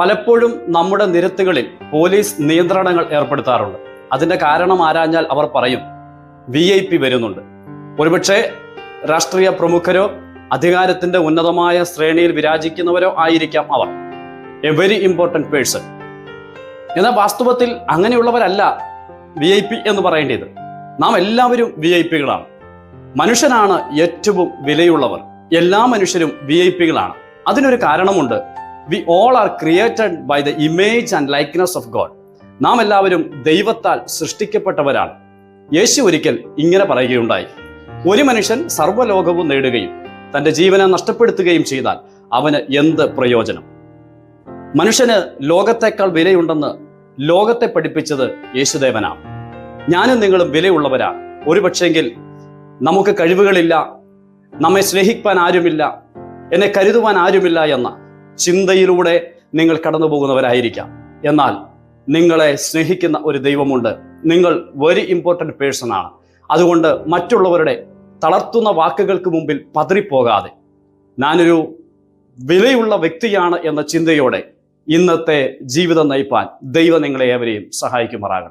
പലപ്പോഴും നമ്മുടെ നിരത്തുകളിൽ പോലീസ് നിയന്ത്രണങ്ങൾ ഏർപ്പെടുത്താറുണ്ട്. അതിന്റെ കാരണം ആരാഞ്ഞാൽ അവർ പറയും വി ഐ പി വരുന്നുണ്ട്. ഒരുപക്ഷെ രാഷ്ട്രീയ പ്രമുഖരോ അധികാരത്തിന്റെ ഉന്നതമായ ശ്രേണിയിൽ വിരാജിക്കുന്നവരോ ആയിരിക്കാം അവർ. എ വെരി ഇമ്പോർട്ടന്റ് പേഴ്സൺ എന്നാൽ വാസ്തവത്തിൽ അങ്ങനെയുള്ളവരല്ല വി ഐ പി എന്ന് പറയേണ്ടത്. നാം എല്ലാവരും വി ഐ പികളാണ് മനുഷ്യനാണ് ഏറ്റവും വിലയുള്ളവർ. എല്ലാ മനുഷ്യരും വി ഐ പികളാണ് അതിനൊരു കാരണമുണ്ട്. We all are created by the image and likeness of God നാം എല്ലാവരും ദൈവത്താൽ സൃഷ്ടിക്കപ്പെട്ടവരാണ്. യേശു ഒരിക്കൽ ഇങ്ങനെ പറയുകയുണ്ടായി. ഒരു മനുഷ്യൻ സർവലോകവും നേടുകയും തന്റെ ജീവനെ നഷ്ടപ്പെടുത്തുകയും ചെയ്താൽ അവന് എന്ത് പ്രയോജനം? മനുഷ്യന് ലോകത്തെക്കാൾ വിലയുണ്ടെന്ന് ലോകത്തെ പഠിപ്പിച്ചത് യേശുദേവനാണ്. ഞാനും നിങ്ങളും വിലയുള്ളവരാണ്. ഒരുപക്ഷെങ്കിൽ നമുക്ക് കഴിവുകളില്ല നമ്മെ സ്നേഹിക്കാൻ ആരുമില്ല എന്നെ കരുതുവാൻ ആരുമില്ല എന്ന ചിന്തയിലൂടെ നിങ്ങൾ കടന്നു പോകുന്നവരായിരിക്കാം എന്നാൽ നിങ്ങളെ സ്നേഹിക്കുന്ന ഒരു ദൈവമുണ്ട്. നിങ്ങൾ വെരി ഇമ്പോർട്ടന്റ് പേഴ്സൺ ആണ്. അതുകൊണ്ട് മറ്റുള്ളവരുടെ തളർത്തുന്ന വാക്കുകൾക്ക് മുമ്പിൽ പതറിപ്പോകാതെ ഞാനൊരു വിലയുള്ള വ്യക്തിയാണ് എന്ന ചിന്തയോടെ ഇന്നത്തെ ജീവിതം നയിപ്പാൻ ദൈവം നിങ്ങളെ ഏവരെയും സഹായിക്കുമാറാകണം